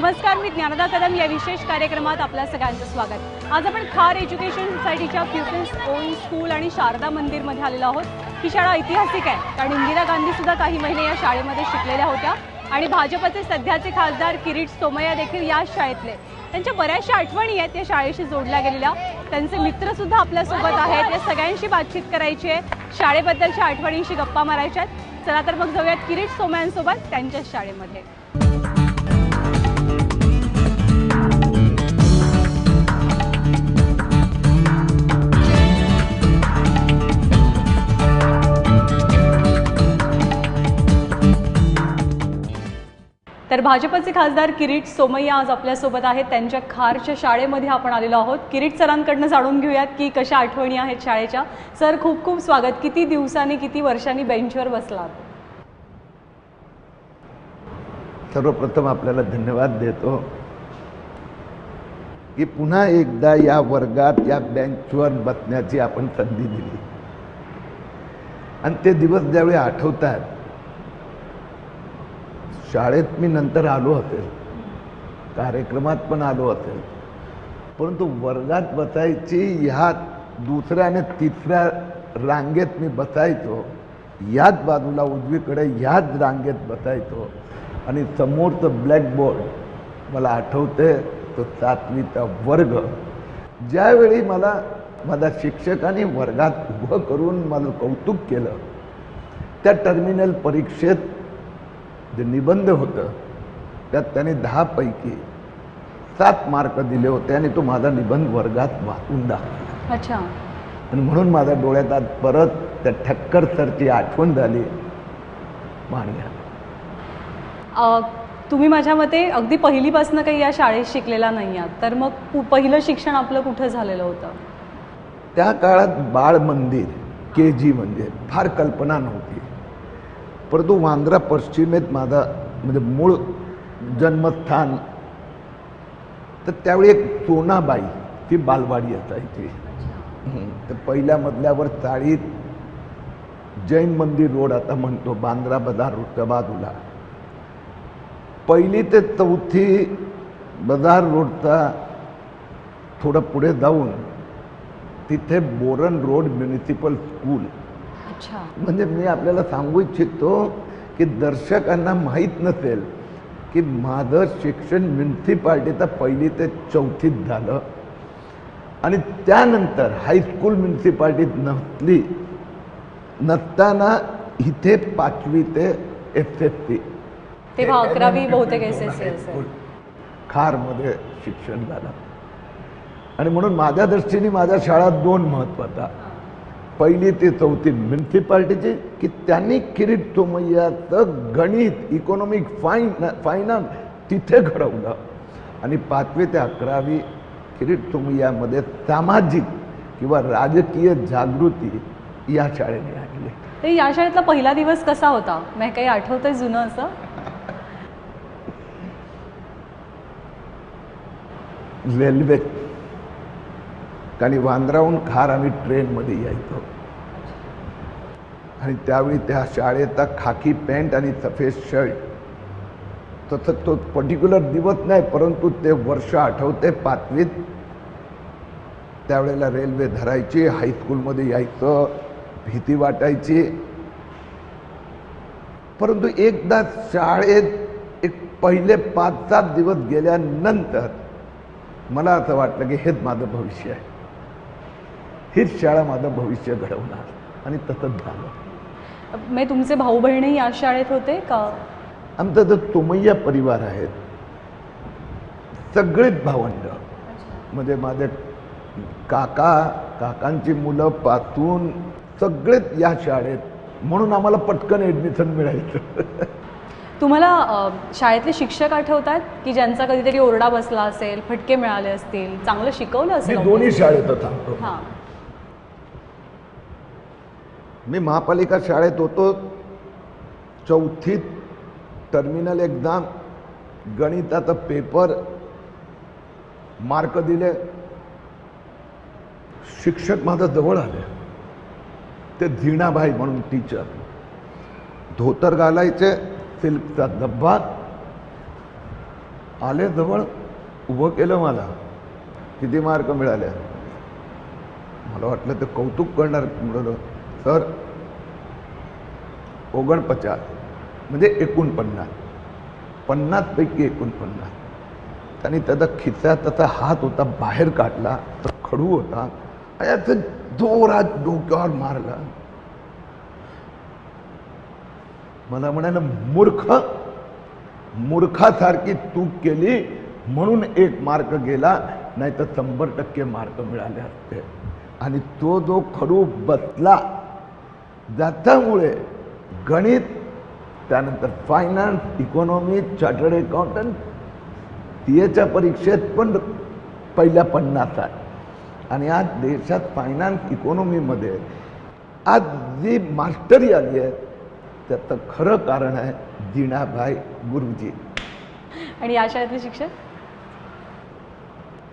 नमस्कार मी ज्ञानदा कदम या विशेष कार्यक्रमात आपल्या सगळ्यांचं स्वागत. आज आपण खार एज्युकेशन सोसायटीच्या प्युपल्स ओन स्कूल आणि शारदा मंदिरमध्ये आलेलो आहोत. ही शाळा ऐतिहासिक आहे कारण इंदिरा गांधी सुद्धा काही महिने या शाळेमध्ये शिकलेल्या होत्या आणि भाजपचे सध्याचे खासदार किरीट सोमय्या देखील या शाळेतले. त्यांच्या बऱ्याचशा आठवणी आहेत त्या शाळेशी जोडल्या गेलेल्या. त्यांचे मित्र सुद्धा आपल्यासोबत आहेत. या सगळ्यांशी बातचीत करायची आहे. शाळेबद्दलच्या आठवणींशी गप्पा मारायच्या आहेत. चला तर मग जाऊयात किरीट सोमयांसोबत त्यांच्याच शाळेमध्ये. तर भाजपचे खासदार किरीट सोमय्या आज आपल्यासोबत आहेत. त्यांच्या खारच्या शाळेमध्ये आपण आलेलो आहोत. किरीट सरांकडनं जाणून घेऊयात की कशा आठवणी आहेत शाळेच्या. सर खूप खूप स्वागत. किती दिवसांनी किती वर्षांनी बेंचवर बसलात सर्वप्रथम आपल्याला धन्यवाद देतो की पुन्हा एकदा या वर्गात या बेंचवर बसण्याची आपण संधी दिली. आणि ते दिवस ज्यावेळी आठवतात शाळेत मी नंतर आलो असेल. कार्यक्रमात पण आलो असेल. परंतु वर्गात बसायची ह्या दुसऱ्या आणि तिसऱ्या रांगेत मी बसायचो याच बाजूला उजवीकडे ह्याच रांगेत बसायचो आणि समोरचं ब्लॅकबोर्ड मला आठवते तो सातवीचा वर्ग. ज्यावेळी मला माझ्या शिक्षकांनी वर्गात उभं करून मला कौतुक केलं त्या टर्मिनल परीक्षेत जे निबंध होतं त्यात त्याने दहापैकी सात मार्क दिले होते आणि तो माझा निबंध वर्गात वाचून दाखवला. अच्छा. आणि म्हणून माझ्या डोळ्यात आज परत त्या ठक्कर सरची आठवण झाली. पाणी तुम्ही माझ्या मते अगदी पहिलीपासून काही या शाळेत शिकलेला नाही आहात तर मग पहिलं शिक्षण आपलं कुठं झालेलं होतं? त्या काळात बाळ मंदिर के जी म्हणजे फार कल्पना नव्हती. परंतु वांद्रा पश्चिमेत माझा म्हणजे मूळ जन्मस्थान. तर त्यावेळी एक सोनाबाई ती बालवाडी असायची तर पहिल्या मजल्यावर चाळीत जैन मंदिर रोड आता म्हणतो बांद्रा बाजार रोडच्या बाजूला. पहिली ते चौथी बाजार रोडचा थोडं पुढे जाऊन तिथे बोरन रोड म्युनिसिपल स्कूल. अच्छा. म्हणजे मी आपल्याला सांगू इच्छितो की दर्शकांना माहीत नसेल की माझं शिक्षण म्युन्सिपाल्टीचं पहिली ते चौथीत झालं. आणि त्यानंतर हायस्कूल म्युन्सिपाल्टीत नसली नसताना इथे पाचवी ते एस एस सी तेव्हा अकरावी बहुतेक एस एस सी खारमध्ये शिक्षण झालं. आणि म्हणून माझ्या दृष्टीने माझ्या शाळा दोन महत्त्वाचा पहिली ते चौथी म्युन्सिपाल्टीची की त्यांनी किरीट सोमय्याचं गणित इकॉनॉमिक फाईन फायनान्स तिथे घडवलं. आणि पाचवी ते अकरावी किरीट सोमय्यामध्ये सामाजिक किंवा राजकीय जागृती या शाळेने आणली. तर या शाळेतला पहिला दिवस कसा होता? म्हणजे काही आठवतंय जुनं असं? रेल्वे आणि वांद्राहून खार आम्ही ट्रेनमध्ये यायचो. आणि त्यावेळी त्या शाळेचा खाकी पॅन्ट आणि सफेद शर्ट. तसं तो पर्टिक्युलर दिवस नाही परंतु ते वर्ष आठवते पाचवीत. त्यावेळेला रेल्वे धरायची हायस्कूलमध्ये यायचं भीती वाटायची. परंतु एकदा शाळेत एक पहिले पाच सात दिवस गेल्यानंतर मला असं वाटलं की हेच माझं भविष्य आहे. हीच शाळा माझं भविष्य घडवणार. आणि तसंच झालं. म्हणजे तुमचे भाऊ बहिणी या शाळेत होते का? आमचा जो तोमय्या परिवार आहे सगळेच भावंड. म्हणजे माझे काका काकांची मुलं पाचून सगळेच या शाळेत. म्हणून आम्हाला पटकन ॲडमिशन मिळायचं. तुम्हाला शाळेतले शिक्षक आठवतात? की ज्यांचा कधीतरी ओरडा बसला असेल फटके मिळाले असतील चांगलं शिकवलं मी असेल दोन्ही शाळेत थांबतो. हां. मी महापालिका शाळेत होतो. चौथीत टर्मिनल एक्झाम गणिताचा पेपर मार्क दिले. शिक्षक माझं जवळ आले. ते धीणाबाई म्हणून टीचर धोतर घालायचे सिल्कचा डब्बा आले जवळ उभं केलं मला. किती मार्क मिळाले? मला वाटलं ते कौतुक करणार म्हणालो सर ओगणपचास म्हणजे एकोणपन्नास. पन्नासपैकी एकोणपन्नास. त्यांनी त्याचा खिचा त्याचा हात होता बाहेर काढला तर खडू होता. याचं जोरात डोक्यावर मारला. मला म्हणाला मूर्ख मूर्खासारखी चूक केली म्हणून एक मार्क गेला नाही तर शंभर टक्के मार्क मिळाले असते. आणि तो जो खडू बसला ज्याच्यामुळे गणित त्यानंतर फायनान्स इकॉनॉमी चार्टर्ड अकाउंटंट सीएच्या परीक्षेत पण पहिल्या पन्नास आहे. आणि आज देशात फायनान्स इकॉनॉमीमध्ये आज जी मास्टरी आली आहे त्याचं खरं कारण आहे जिणाभाई गुरुजी. आणि या शाळेतले शिक्षक?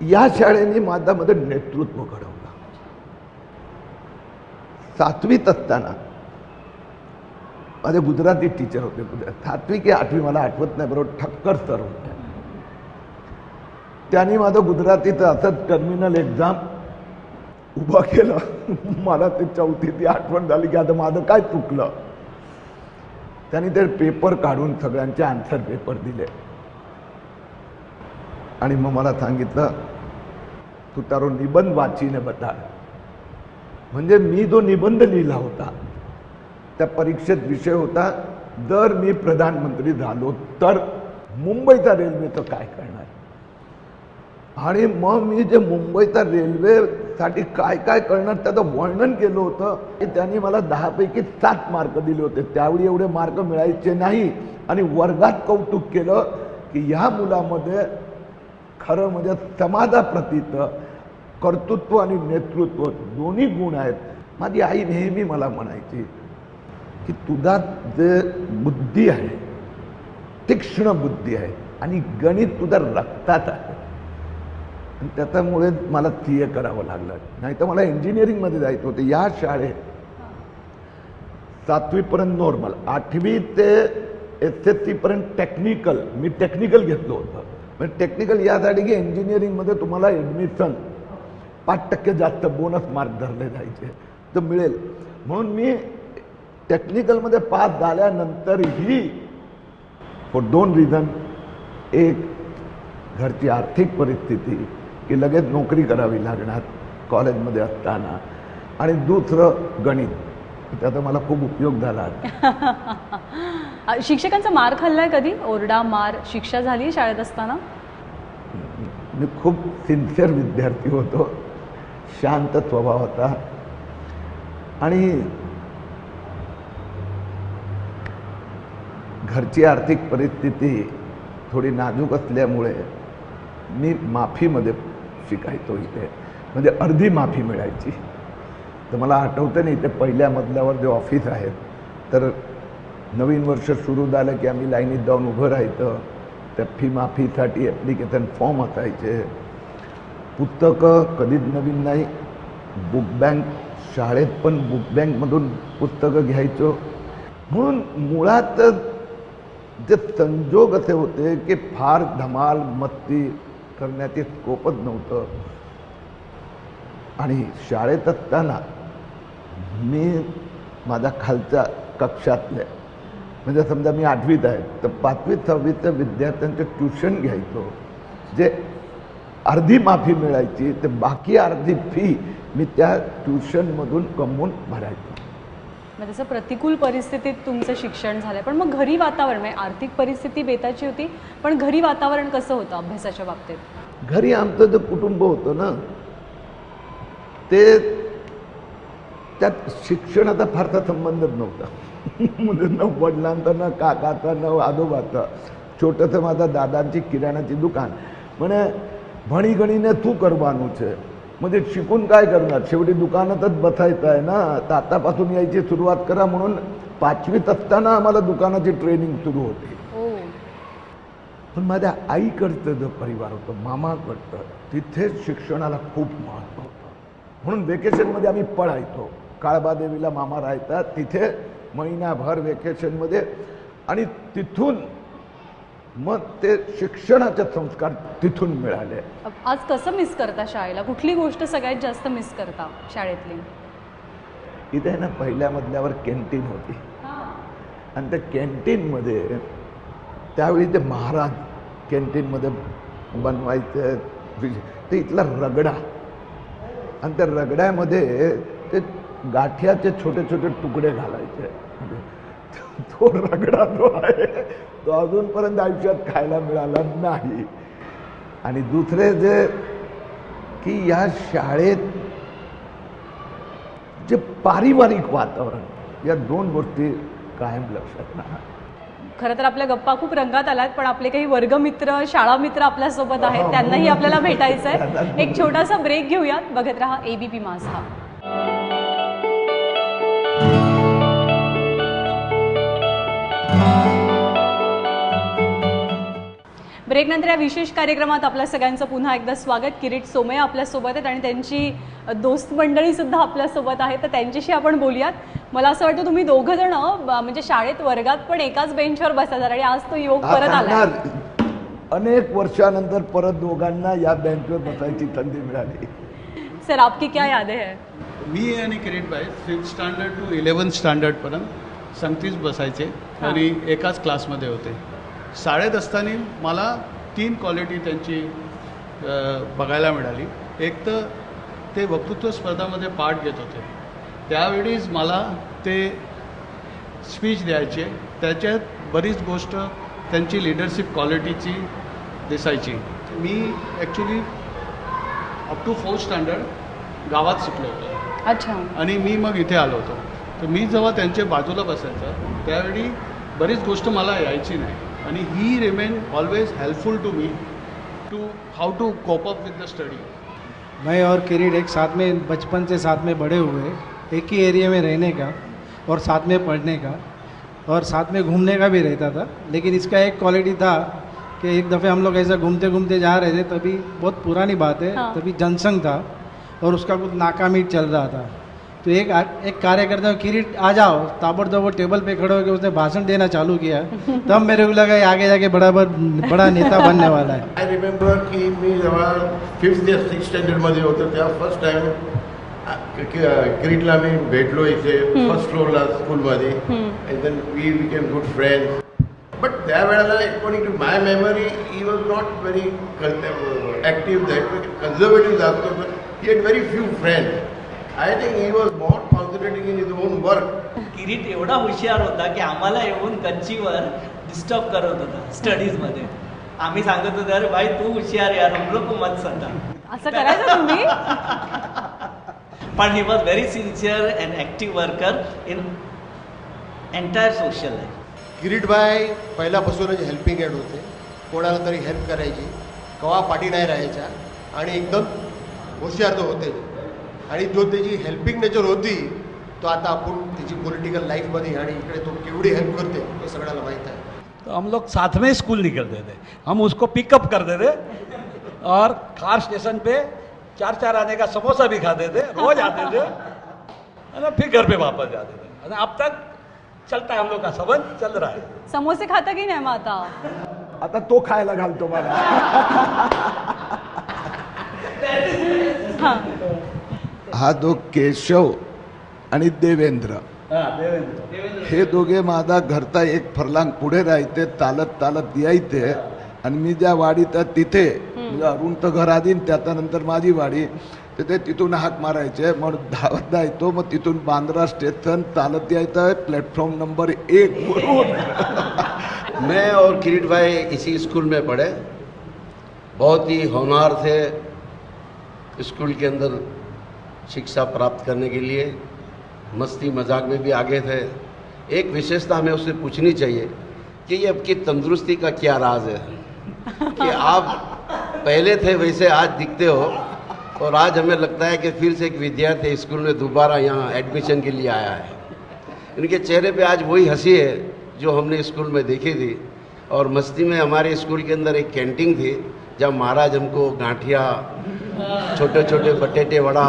या शाळेने माझ्यामध्ये नेतृत्व घडवलं. सातवीत असताना. माझे गुजराती टीचर होते गुजरात. सातवी की आठवी मला आठवत नाही बरोबर ठक्कर सर होते त्यांनी माझं गुजरातीचं असंच टर्मिनल एक्झाम उभं केलं. मला ते चौथी ती आठवण झाली की आता माझं काय चुकलं. त्यांनी ते पेपर काढून सगळ्यांचे आन्सर पेपर दिले. आणि मग मला सांगितलं तू तारो निबंध वाचीने बता. म्हणजे मी जो निबंध लिहिला होता त्या परीक्षेत विषय होता जर मी प्रधानमंत्री झालो तर मुंबईचा रेल्वेचं काय करणार? आणि मग मी जे मुंबईचा रेल्वेसाठी काय काय करणार त्याचं वर्णन केलं होतं की त्यांनी मला दहापैकी सात मार्क दिले होते. त्यावेळी एवढे मार्क मिळायचे नाही. आणि वर्गात कौतुक केलं की ह्या मुलामध्ये खरं म्हणजे समाजाप्रतीचं कर्तृत्व आणि नेतृत्व दोन्ही गुण आहेत. माझी आई नेहमी मला म्हणायची की तुझा जे बुद्धी आहे तीक्ष्ण बुद्धी आहे आणि गणित तुझा रक्तात आहे. आणि त्याच्यामुळे मला सी करावं लागलं. नाही तर मला इंजिनिअरिंगमध्ये जायचं होतं. या शाळेत सातवीपर्यंत नॉर्मल आठवी ते एस एस सीपर्यंत टेक्निकल मी टेक्निकल घेतलं होतं. म्हणजे टेक्निकल यासाठी की इंजिनिअरिंगमध्ये तुम्हाला ॲडमिशन पाच टक्के जास्त बोनस मार्क धरले जायचे. तर मिळेल. म्हणून मी टेक्निकलमध्ये पास झाल्यानंतरही फॉर दोन रिझन एक घरची आर्थिक परिस्थिती की लगेच नोकरी करावी लागणार कॉलेजमध्ये असताना. आणि दुसरं गणित. त्याचा मला खूप उपयोग झाला. शिक्षकांचा मार खाल्लाय कधी? ओरडा मार शिक्षा झाली शाळेत असताना? मी खूप सिन्सिअर विद्यार्थी होतो. शांत स्वभाव होता. आणि घरची आर्थिक परिस्थिती थोडी नाजूक असल्यामुळे मी माफीमध्ये शिकायचो इथे. म्हणजे अर्धी माफी मिळायची. तर मला आठवतं नाही इथे पहिल्या मजल्यावर जे ऑफिस आहेत तर नवीन वर्ष सुरू झालं की आम्ही लाईनीत जाऊन उभं राहायचं. त्या फी माफीसाठी ॲप्लिकेशन फॉर्म असायचे. पुस्तकं कधीच नवीन नाही. बुक बँक शाळेत पण बुक बँकमधून पुस्तकं घ्यायचो. म्हणून मुळात जे संजोग असे होते की फार धमाल मस्ती करण्याचे स्कोपच नव्हतं. आणि शाळेत असताना मी माझ्या खालच्या कक्षातले म्हणजे समजा मी आठवीत आहे तर पाचवी सहावीच्या विद्यार्थ्यांचं ट्युशन घ्यायचो जे अर्धी माफी मिळायची तर बाकी अर्धी फी मी त्या ट्युशनमधून कमवून भरायचो. मग तसं प्रतिकूल परिस्थितीत तुमचं शिक्षण झालंय पण मग घरी वातावरण म्हणजे आर्थिक परिस्थिती बेताची होती पण घरी वातावरण कसं होतं अभ्यासाच्या बाबतीत? घरी आमचं जे कुटुंब होतं ना ते त्यात शिक्षणाचा फारसा संबंधच नव्हता. म्हणजे न वडिलांचा न काकाचा न आजोबाचा. छोटंसं माझा दादांची किराणाची दुकान. म्हणे भणी गणीने तू करवानू છે म्हणजे शिकून काय करणार शेवटी दुकानातच बसायचं आहे ना तर आतापासून यायची सुरुवात करा म्हणून पाचवीत असताना आम्हाला दुकानाची ट्रेनिंग सुरू होती हो पण माझ्या आईकडचं जो परिवार होतं मामाकडचं तिथे शिक्षणाला खूप महत्त्व होतं म्हणून वेकेशनमध्ये आम्ही पळायचो काळबादेवीला मामा राहायचा तिथे महिनाभर वेकेशनमध्ये आणि तिथून मग ते शिक्षणाचे संस्कार तिथून मिळाले. आज कसं मिस करता शाळेला? कुठली गोष्ट सगळ्यात जास्त मिस करता शाळेतली? इथे ना पहिल्या मजल्यावर कॅन्टीन होती. आणि त्या कॅन्टीनमध्ये त्यावेळी ते महाराज कॅन्टीनमध्ये बनवायचे. ते इथला रगडा. आणि त्या रगड्यामध्ये ते गाठ्याचे छोटे छोटे तुकडे घालायचे. तो रगडा जो आहे तो अजूनपर्यंत आयुष्यात खायला मिळाला नाही. आणि दुसरे जे की या शाळेत जे पारिवारिक वातावरण या दोन गोष्टी कायम लक्षात राहणार. खरं तर आपल्या गप्पा खूप रंगात आल्यात पण आपले काही वर्गमित्र शाळा मित्र आपल्यासोबत आहेत त्यांनाही आपल्याला भेटायचं आहे एक छोटासा ब्रेक घेऊयात. बघत राहा एबीपी माझा ब्रेक नंतर या विशेष कार्यक्रमात आपल्या सगळ्यांचं पुन्हा एकदा स्वागत. किरीट सोमय्या आपल्यासोबत आहेत आणि त्यांची दोस्त मंडळी सुद्धा आपल्यासोबत आहेत. तर त्यांच्याशी आपण बोलूयात. मला असं वाटतं तुम्ही दोघं जण म्हणजे शाळेत वर्गात पण एकाच बेंचवर बसायचा आणि आज तो योग परत आला अनेक वर्षानंतर परत दोघांना या बेंचवर बसायची संधी मिळाली. सर आपकी क्या यादें है? मी आणि किरीट बाई फिफ्थ स्टँडर्ड टू इलेवन्थ स्टँडर्डपर्यंत संगतीच बसायचे. आणि एकाच क्लासमध्ये होते. शाळेत असताना मला तीन क्वालिटी त्यांची बघायला मिळाली. एक तर ते वक्तृत्व स्पर्धामध्ये पार्ट घेत होते. त्यावेळीच मला ते स्पीच द्यायचे. त्याच्यात बरीच गोष्ट त्यांची लिडरशिप क्वालिटीची दिसायची. मी actually up to fourth standard गावात शिकलो होतो. अच्छा. आणि मी मग इथे आलो होतो. तर मी जेव्हा त्यांच्या बाजूला बसायचं त्यावेळी बरीच गोष्ट मला यायची नाही. आणि he remain always helpful to me to how to cope up with the study मैं और किरीट एक साथ में बचपन से साथ में बड़े हुए एक ही एरिया में रहने का और साथ में पढ़ने का और साथ में घूमने का भी रहता था। लेकिन इसका एक क्वालिटी था कि एक दफ़े हम लोग ऐसा घूमते घूमते जा रहे थे तभी बहुत पुरानी बात है हाँ। तभी जनसंघ था और उसका कुछ नाकामी चल रहा था। तो एक एक कार्यकर्ता किरीट आ जाओ ताबड़तोड़ वो टेबल पे खड़े होकर उसने भाषण देना चालू किया। तब मेरे को लगा आगे जाके बड़ा बड़ा नेता बनने वाला है। आय रिमेंबर की मी जेव्हा फिफ्थ या सिक्स स्टँडर्डमध्ये होतो तेव्हा फ़र्स्ट टाइम क्रिकेटला मी भेटलो इथे फ़र्स्ट फ्लोअरला स्कूलमध्ये and then we became good friends but त्यावेळेला according to my memory he was not very active that conservative जास्त होतं. He had very few friends I think he was in his own work. Kirit एवढा हुशार होता की आम्हाला येऊन गच्चीवर डिस्टर्ब करत होता स्टडीजमध्ये आम्ही सांगत होतो अरे भाई तू हुशार यार हम लोग मत सता असं करायचं तुम्ही? पण he was very sincere and active worker in entire social life Kiritbhai पहिल्यापासूनच हेल्पिंग हँड होते. कोणाला तरी हेल्प करायची. कवा पाठी नाही राहायच्या. आणि एकदम हुशार तो होते. आणि जो त्याची हेल्पिंग नेचर होती तो आता आपण त्याची पॉलिटिकल लाईफमध्ये आणि इकडे तो केवढी हेल्प करते हे सगळ्याला माहीत आहे. तो हम लोग साथ में स्कूल निकलते थे। हम उसको पिकअप करते थे और कार स्टेशन पे चार चार आने का समोसा भी खाते थे रोज आते थे। है ना फिर घर पे वापस जाते थे। ना, अब तक चलता है हम लोग का संबंध चल रहा है। समोसे खाता की नाही मग आता तो खायला घालतो मला। हाँ। हा जो केशव आणि देवेंद्र. हे दोघे माझा घरचा एक फरलांग पुढे राहायचे चालत चालत यायचे. आणि मी ज्या वाडीत आहे तिथे म्हणजे अरुणचं घर आधी त्याच्यानंतर माझी वाडी. तर ते तिथून हाक मारायचे. मग धावत जायचो मग तिथून बांद्रा स्टेशन चालत यायचं. प्लेटफॉर्म नंबर एक वरून. मैं और किरीट भाई इसी स्कूल में पढ़े. बहुत ही होनहार थे स्कूल के अंदर शिक्षा प्राप्त करने के लिए. मस्ती मज़ाक में भी आगे थे। एक विशेषता हमें उससे पूछनी चाहिए कि ये आपकी तंदुरुस्ती का क्या राज है? कि आप पहले थे वैसे आज दिखते हो, और आज हमें लगता है कि फिर से एक विद्यार्थी स्कूल में दोबारा यहाँ एडमिशन के लिए आया है। इनके चेहरे पे आज वही हँसी है जो हमने स्कूल में देखी थी। और मस्ती में हमारे स्कूल के अंदर एक कैंटीन थी जब महाराज हमको गांठिया छोटे छोटे बटेटे वड़ा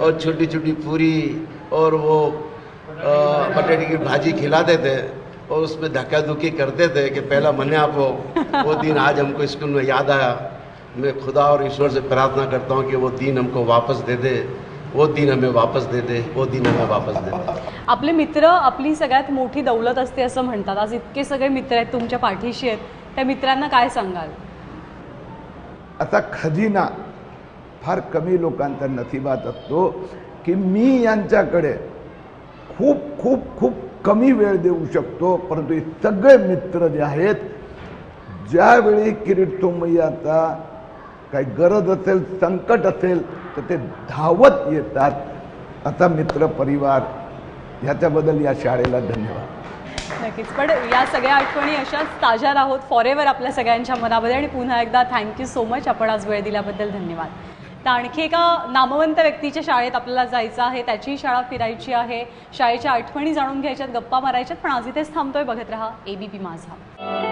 और छोटी छोटी पूरी और वो अ, बटेटे की भाजी खिलाते थे और उसमें धक्का धुक्की करते थे कि पहला मने आप हो। वो दिन आज हमको स्कूल में याद आया। मैं खुदा और ईश्वर से प्रार्थना करता हूँ कि वो दिन हमको वापस दे दे। वो दिन हमें वापस दे दे। वो दिन हमें वापस दे दे। आपले मित्र आपली सगळ्यात मोठी दौलत असते असं म्हणतात. आज इतके सगळे मित्र आहेत तुमच्या पाठीशी आहेत. त्या मित्रांना काय सांगाल? आता खजिना फार कमी लोकांचा नशिबात असतो. की मी यांच्याकडे खूप खूप खूप कमी वेळ देऊ शकतो परंतु हे सगळे मित्र जे आहेत ज्यावेळी किरीट सोमय्याचा काही गरज असेल संकट असेल तर ते धावत येतात. आता मित्र परिवार ह्याच्याबद्दल या शाळेला धन्यवाद. नक्कीच. पण या सगळ्या आठवणी अशाच ताज्या राहोत फॉरेवर आपल्या सगळ्यांच्या मनामध्ये. आणि पुन्हा एकदा थँक्यू सो मच आपण आज वेळ दिल्याबद्दल धन्यवाद. तर आणखी एका नामवंत व्यक्तीच्या शाळेत आपल्याला जायचं आहे. त्याची शाळा फिरायची आहे. शाळेच्या आठवणी जाणून घ्यायच्यात गप्पा मारायच्यात पण आज इथेच थांबतोय. बघत रहा. एबीपी माझा.